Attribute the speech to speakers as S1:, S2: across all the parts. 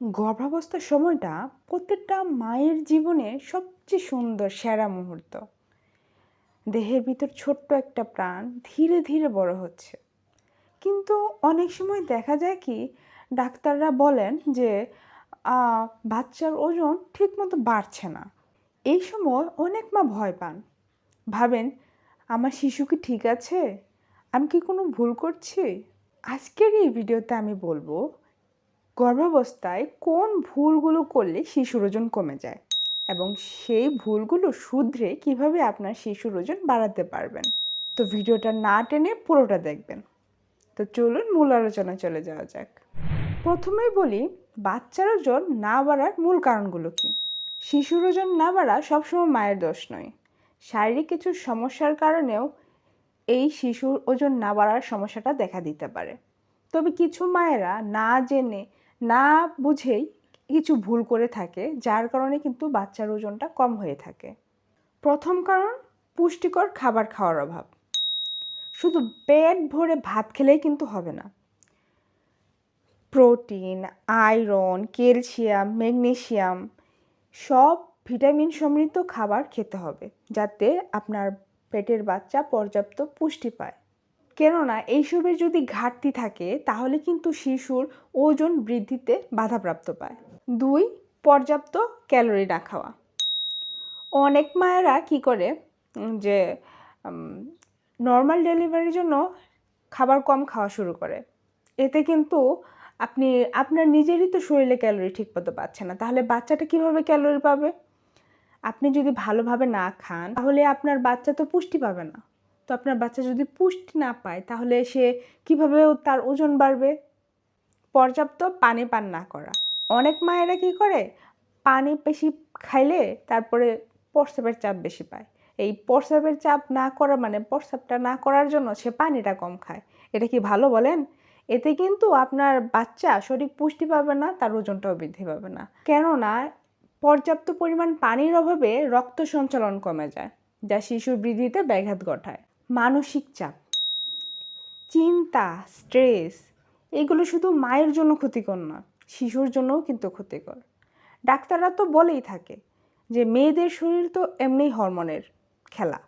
S1: গর্ভাবস্থার সময়টা প্রত্যেকটা মায়ের জীবনে সবচেয়ে সুন্দর, সেরা মুহূর্ত। দেহের ভিতর ছোট্ট একটা প্রাণ ধীরে ধীরে বড় হচ্ছে। কিন্তু অনেক সময় দেখা যায় কি, ডাক্তাররা বলেন যে বাচ্চার ওজন ঠিকমতো বাড়ছে না। এই সময় অনেক মা ভয় পান। ভাবেন, আমার শিশু কি ঠিক আছে? আমি কি কোনো ভুল করছি? আজকের এই ভিডিওতে আমি বলব গর্ভাবস্থায় কোন ভুলগুলো করলে শিশুর ওজন কমে যায়? এবং সেই ভুলগুলো শুধরে কীভাবে আপনার শিশুর ওজন বাড়াতে পারবেন? তো ভিডিওটা না টেনে পুরোটা দেখবেন। তো চলুন মূল আলোচনা চলে যাওয়া যাক। প্রথমেই বলি, বাচ্চার ওজন না বাড়ার মূল কারণগুলো কি? শিশুর ওজন না বাড়া সবসময় মায়ের দোষ নয়। শারীরিক কিছু সমস্যার কারণেও এই শিশুর ওজন না বাড়ার সমস্যাটা দেখা দিতে পারে। তবে কিছু মায়েরা না জেনে না বুঝেই কিছু ভুল করে থাকে, যার কারণে কিন্তু বাচ্চার ওজনটা কম হয়ে থাকে। প্রথম কারণ, পুষ্টিকর খাবার খাওয়ার অভাব। শুধু পেট ভরে ভাত খেলেই কিন্তু হবে না। প্রোটিন, আয়রন, ক্যালসিয়াম ম্যাগনেশিয়াম সব ভিটামিন সমৃদ্ধ খাবার খেতে হবে, যাতে আপনার পেটের বাচ্চা পর্যাপ্ত পুষ্টি পায়। কেননা এইসবের যদি ঘাটতি থাকে, তাহলে কিন্তু শিশুর ওজন বৃদ্ধিতে বাধাপ্রাপ্ত পায়। দুই, পর্যাপ্ত ক্যালোরি না খাওয়া। অনেক মায়েরা কি করে? যে নর্মাল ডেলিভারির জন্য খাবার কম খাওয়া শুরু করে। এতে কিন্তু আপনি, আপনার নিজেরই তো শরীরে ক্যালোরি ঠিকমতো পাচ্ছে না। তাহলে বাচ্চাটা কীভাবে ক্যালোরি পাবে? আপনি যদি ভালোভাবে না খান, তাহলে আপনার বাচ্চা তো পুষ্টি পাবে না। তো আপনার বাচ্চা যদি পুষ্টি না পায়, তাহলে সে কীভাবে তার ওজন বাড়বে? পর্যাপ্ত পানি পান না করা। অনেক মায়েরা কি করে? পানি বেশি খাইলে তারপরে প্রস্রাবের চাপ বেশি পায়। এই প্রস্রাবের চাপ না করা মানে প্রস্রাবটা না করার জন্য সে পানিটা কম খায়। এটা কি ভালো বলেন? এতে কিন্তু আপনার বাচ্চা সঠিক পুষ্টি পাবে না, তার ওজনটাও বৃদ্ধি পাবে না। কেননা পর্যাপ্ত পরিমাণ পানির অভাবে রক্ত সঞ্চালন কমে যায়, যা শিশুর বৃদ্ধিতে ব্যাঘাত ঘটায়। মানসিক চাপ, চিন্তা স্ট্রেস এগুলো শুধু মায়ের জন্য ক্ষতিকর না, শিশুর জন্যও কিন্তু ক্ষতিকর। ডাক্তাররা তো বলেই থাকে যে মেয়েদের শরীর তো এমনি হরমোনের খেলা।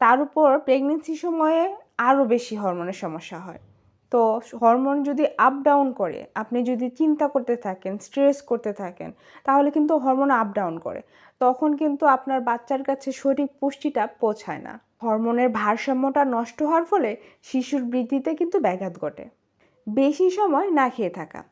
S1: তার উপর প্রেগনেন্সি সময়ে আরও বেশি হরমোনের সমস্যা হয়। তো হরমোন যদি আপ ডাউন করে, আপনি যদি চিন্তা করতে থাকেন স্ট্রেস করতে থাকেন, তাহলে কিন্তু হরমোন আপ ডাউন করে। তখন কিন্তু আপনার বাচ্চার কাছে সঠিক পুষ্টিটা পৌঁছায় না। হরমোনের ভারসাম্যটা নষ্ট হওয়ার ফলে শিশুর বৃদ্ধিতে কিন্তু ব্যাঘাত ঘটে। বেশি সময় না খেয়ে থাকা।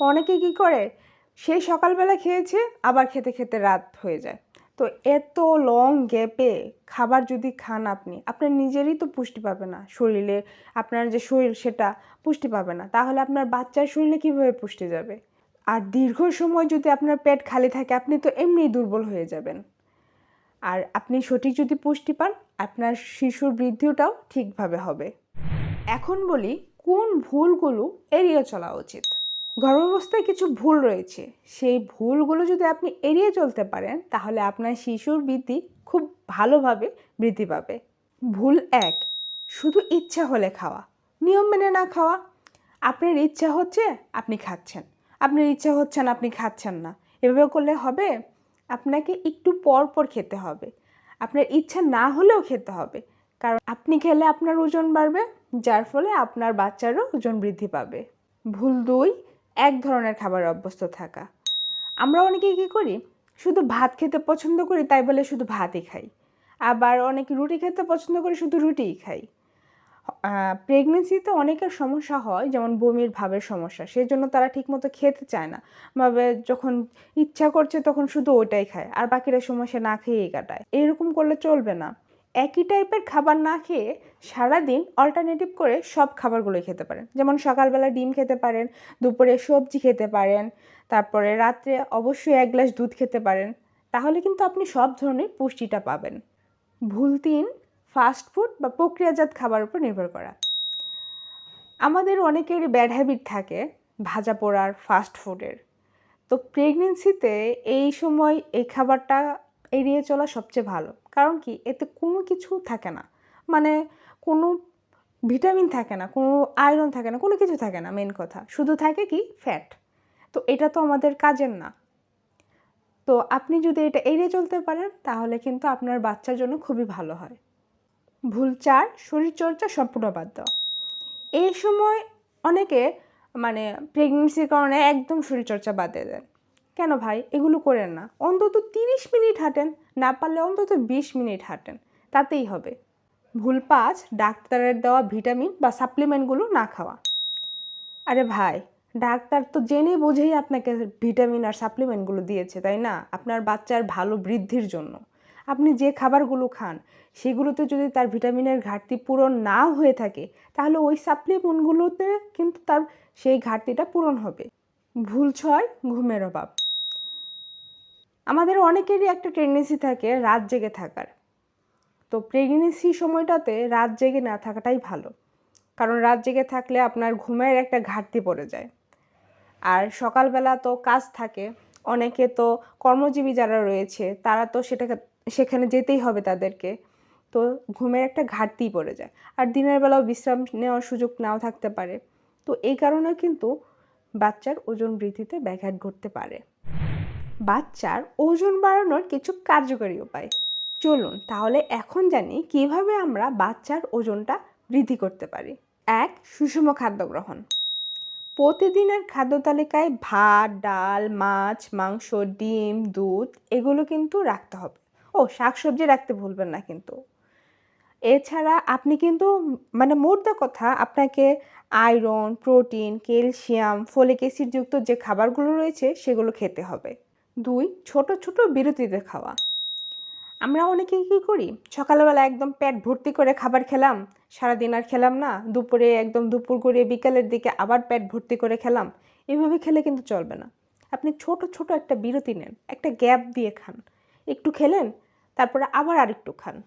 S1: অনেকে কি করে সেই সকালবেলা খেয়েছে, আবার খেতে খেতে রাত হয়ে যায়। তো এত লং গ্যাপে খাবার যদি খান আপনি, আপনার নিজেরই তো পুষ্টি পাবে না। শরীরে আপনার যে শরীর সেটা পুষ্টি পাবে না। তাহলে আপনার বাচ্চার শরীরে কীভাবে পুষ্টি যাবে? আর দীর্ঘ সময় যদি আপনার পেট খালি থাকে, আপনি তো এমনিই দুর্বল হয়ে যাবেন। আর আপনি সঠিক যদি পুষ্টি পান, আপনার শিশুর বৃদ্ধিটাও ঠিকভাবে হবে। এখন বলি, কোন ভুলগুলো এড়িয়ে চলা উচিত? গর্ভাবস্থায় কিছু ভুল রয়েছে। সেই ভুলগুলো যদি আপনি এড়িয়ে চলতে পারেন, তাহলে আপনার শিশুর বৃদ্ধি খুব ভালোভাবে বৃদ্ধি পাবে। ভুল এক, শুধু ইচ্ছা হলে খাওয়া। নিয়ম মেনে না খাওয়া। আপনার ইচ্ছা হচ্ছে আপনি খাচ্ছেন। আপনার ইচ্ছা হচ্ছে না আপনি খাচ্ছেন না। এভাবে করলে হবে, আপনাকে একটু পর পর খেতে হবে। আপনার ইচ্ছা না হলেও খেতে হবে। কারণ আপনি খেলে আপনার ওজন বাড়বে, যার ফলে আপনার বাচ্চারও ওজন বৃদ্ধি পাবে। ভুল দুই এক ধরনের খাবার অভ্যস্ত থাকা। আমরা অনেকে কী করি? শুধু ভাত খেতে পছন্দ করি, তাই বলে শুধু ভাতই খাই। আবার অনেকে রুটি খেতে পছন্দ করি শুধু রুটিই খাই। প্রেগনেন্সিতে অনেকের সমস্যা হয়, যেমন বমির ভাবের সমস্যা। সেই জন্য তারা ঠিকমতো খেতে চায় না। ভাবে যখন ইচ্ছা করছে তখন শুধু ওইটাই খায়, আর বাকিরা সমস্যা না খেয়েই কাটায়। এরকম করলে চলবে না। একই টাইপের খাবার না খেয়ে সারাদিন অল্টারনেটিভ করে সব খাবারগুলোই খেতে পারেন। যেমন সকালবেলা ডিম খেতে পারেন, দুপুরে সবজি খেতে পারেন, তারপরে রাত্রে অবশ্যই এক গ্লাস দুধ খেতে পারেন। তাহলে কিন্তু আপনি সব ধরনের পুষ্টিটা পাবেন। ভুল তিন ফাস্ট ফুড বা প্রক্রিয়াজাত খাবার উপর নির্ভর করা। আমাদের অনেকেরই ব্যাড হ্যাবিট থাকে ভাজা পোড়ার ফাস্ট ফুডের তো প্রেগনেন্সিতে এই সময় এই খাবারটা এড়িয়ে চলা সবচেয়ে ভালো। কারণ কি? এতে কোনো কিছু থাকে না। মানে কোনো ভিটামিন থাকে না, কোনো আয়রন থাকে না, কোনো কিছু থাকে না মেন কথা। শুধু থাকে কি? ফ্যাট। তো এটা তো আমাদের কাজের না। তো আপনি যদি এটা এড়িয়ে চলতে পারেন, তাহলে কিন্তু আপনার বাচ্চার জন্য খুবই ভালো হয়। ভুল চার, শরীরচর্চা সম্পূর্ণ বাদ দেওয়া এই সময় অনেকে মানে প্রেগনেন্সির কারণে একদম শরীরচর্চা বাদ দিয়ে দেন কেন ভাই? এগুলো করেন না। অন্তত তিরিশ মিনিট হাঁটেন, না পারলে অন্তত বিশ মিনিট হাঁটেন। তাতেই হবে। ভুল পাঁচ, ডাক্তারের দেওয়া ভিটামিন বা সাপ্লিমেন্টগুলো না খাওয়া। আরে ভাই, ডাক্তার তো জেনে বুঝেই আপনাকে ভিটামিন আর সাপ্লিমেন্টগুলো দিয়েছে, তাই না? আপনার বাচ্চার ভালো বৃদ্ধির জন্য। আপনি যে খাবারগুলো খান, সেগুলোতে যদি তার ভিটামিনের ঘাটতি পূরণ না হয়ে থাকে, তাহলে ওই সাপ্লিমেন্টগুলোতে কিন্তু তার সেই ঘাটতিটা পূরণ হবে। ভুল ছয়, ঘুমের অভাব। আমাদের অনেকেরই একটা টেন্ডেন্সি থাকে রাত জেগে থাকার। তো প্রেগনেন্সি সময়টাতে রাত জেগে না থাকাটাই ভালো। কারণ রাত জেগে থাকলে আপনার ঘুমের একটা ঘাটতি পড়ে যায়। আর সকালবেলা তো কাজ থাকে, অনেকে তো কর্মজীবী যারা রয়েছে, তারা তো সেটাকে সেখানে যেতেই হবে তাদেরকে। তো ঘুমের একটা ঘাটতি পড়ে যায়। আর দিনের বেলাও বিশ্রাম নেওয়ার সুযোগ নাও থাকতে পারে। তো এই কারণে কিন্তু বাচ্চার ওজন বৃদ্ধিতে ব্যাঘাত ঘটতে পারে। বাচ্চার ওজন বাড়ানোর কিছু কার্যকরী উপায়। চলুন তাহলে এখন জানি কীভাবে আমরা বাচ্চার ওজনটা বৃদ্ধি করতে পারি। এক, সুষম খাদ্য গ্রহণ। প্রতিদিনের খাদ্য তালিকায় ভাত, ডাল, মাছ, মাংস, ডিম, দুধ এগুলো কিন্তু রাখতে হবে। ও, শাকসবজি রাখতে ভুলবেন না কিন্তু। এছাড়া আপনি কিন্তু মানে মোদ্দা কথা আপনাকে আয়রন, প্রোটিন, ক্যালসিয়াম, ফলিক অ্যাসিডযুক্ত যে খাবারগুলো রয়েছে সেগুলো খেতে হবে। দুই, ছোট ছোট বিরতিতে খাওয়া। আমরা অনেকে কী করি? সকালবেলা একদম পেট ভর্তি করে খাবার খেলাম, সারাদিন আর খেলাম না, দুপুরে একদম দুপুর করে বিকালের দিকে আবার পেট ভর্তি করে খেলাম, এভাবে খেলে কিন্তু চলবে না। আপনি ছোট ছোট একটা বিরতি নেন, একটা গ্যাপ দিয়ে খান। একটু খেলেন, তারপরে আবার আরেকটু খান।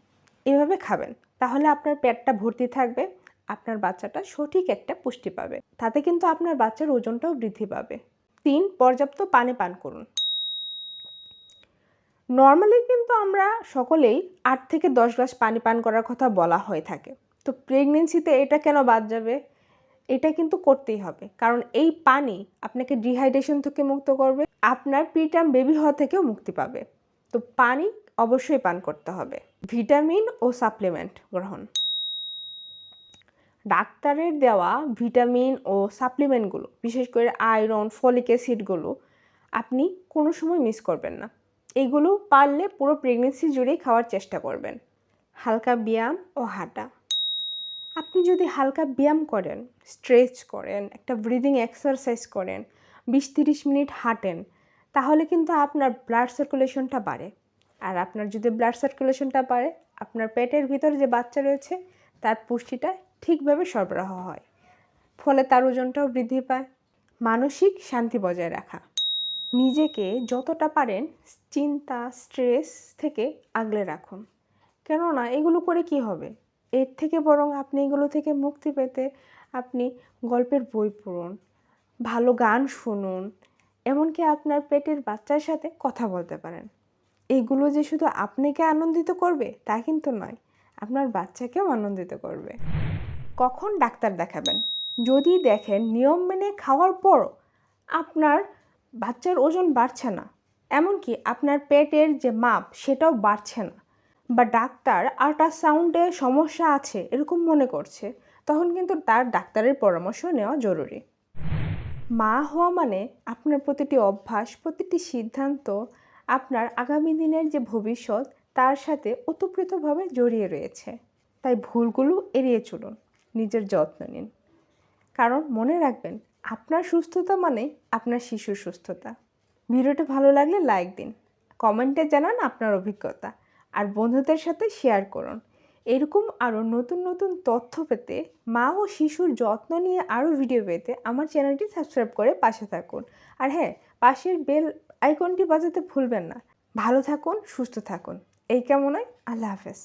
S1: এভাবে খাবেন, তাহলে আপনার পেটটা ভর্তি থাকবে, আপনার বাচ্চাটা সঠিক একটা পুষ্টি পাবে। তাতে কিন্তু আপনার বাচ্চার ওজনটাও বৃদ্ধি পাবে। তিন, পর্যাপ্ত পানি পান করুন। নর্মালি কিন্তু আমরা সকলেই আট থেকে দশ গ্লাস পানি পান করার কথা বলা হয়ে থাকে। তো প্রেগনেন্সিতে এটা কেন বাদ যাবে? এটা কিন্তু করতেই হবে। কারণ এই পানি আপনাকে ডিহাইড্রেশন থেকে মুক্ত করবে, আপনার প্রিটার্ম বেবি হওয়া থেকেও মুক্তি পাবে। তো পানি অবশ্যই পান করতে হবে। ভিটামিন ও সাপ্লিমেন্ট গ্রহণ। ডাক্তারের দেওয়া ভিটামিন ও সাপ্লিমেন্টগুলো বিশেষ করে আয়রন ফলিক অ্যাসিডগুলো আপনি কোনো সময় মিস করবেন না। এগুলো পারলে পুরো প্রেগনেন্সি জুড়েই খাওয়ার চেষ্টা করবেন। হালকা ব্যায়াম ও হাঁটা। আপনি যদি হালকা ব্যায়াম করেন স্ট্রেচ করেন, একটা ব্রিদিং এক্সারসাইজ করেন, বিশ তিরিশ মিনিট হাঁটেন, তাহলে কিন্তু আপনার ব্লাড সার্কুলেশনটা বাড়ে। আর আপনার যদি ব্লাড সার্কুলেশনটা বাড়ে, আপনার পেটের ভিতর যে বাচ্চা রয়েছে, তার পুষ্টিটা ঠিকভাবে সরবরাহ হয়। ফলে তার ওজনটাও বৃদ্ধি পায়। মানসিক শান্তি বজায় রাখা। নিজেকে যতটা পারেন চিন্তা স্ট্রেস থেকে আগলে রাখুন। কেননা এগুলো করে কি হবে? এর থেকে বরং আপনি এগুলো থেকে মুক্তি পেতে আপনি গল্পের বই পড়ুন, ভালো গান শুনুন, এমনকি আপনার পেটের বাচ্চার সাথে কথা বলতে পারেন। এগুলো যে শুধু আপনাকে আনন্দিত করবে তা কিন্তু নয়, আপনার বাচ্চাকেও আনন্দিত করবে। কখন ডাক্তার দেখাবেন? যদি দেখেন নিয়ম মেনে খাওয়ার পরও আপনার বাচ্চার ওজন বাড়ছে না। এমনকি আপনার পেটের যে মাপ, সেটাও বাড়ছে না। বা ডাক্তার আল্ট্রাসাউন্ডে সমস্যা আছে এরকম মনে করছে, তখন কিন্তু তার ডাক্তারের পরামর্শ নেওয়া জরুরি। মা হওয়া মানে আপনার প্রতিটি অভ্যাস, প্রতিটি সিদ্ধান্ত আপনার আগামী দিনের যে ভবিষ্যৎ, তার সাথে ওতপ্রোতভাবে জড়িয়ে রয়েছে। তাই ভুলগুলো এড়িয়ে চলুন, নিজের যত্ন নিন। কারণ মনে রাখবেন আপনার সুস্থতা মানে আপনার শিশুর সুস্থতা। ভিডিওটা ভালো লাগলে লাইক দিন, কমেন্টে জানান আপনার অভিজ্ঞতা আর বন্ধুদের সাথে শেয়ার করুন। এরকম আরও নতুন নতুন তথ্য পেতে মা ও শিশুর যত্ন নিয়ে আরও ভিডিও পেতে আমার চ্যানেলটি সাবস্ক্রাইব করে পাশে থাকুন। আর হ্যাঁ পাশের বেল আইকনটি বাজাতে ভুলবেন না। ভালো থাকুন, সুস্থ থাকুন। এই কেমনই আল্লাহ হাফেজ।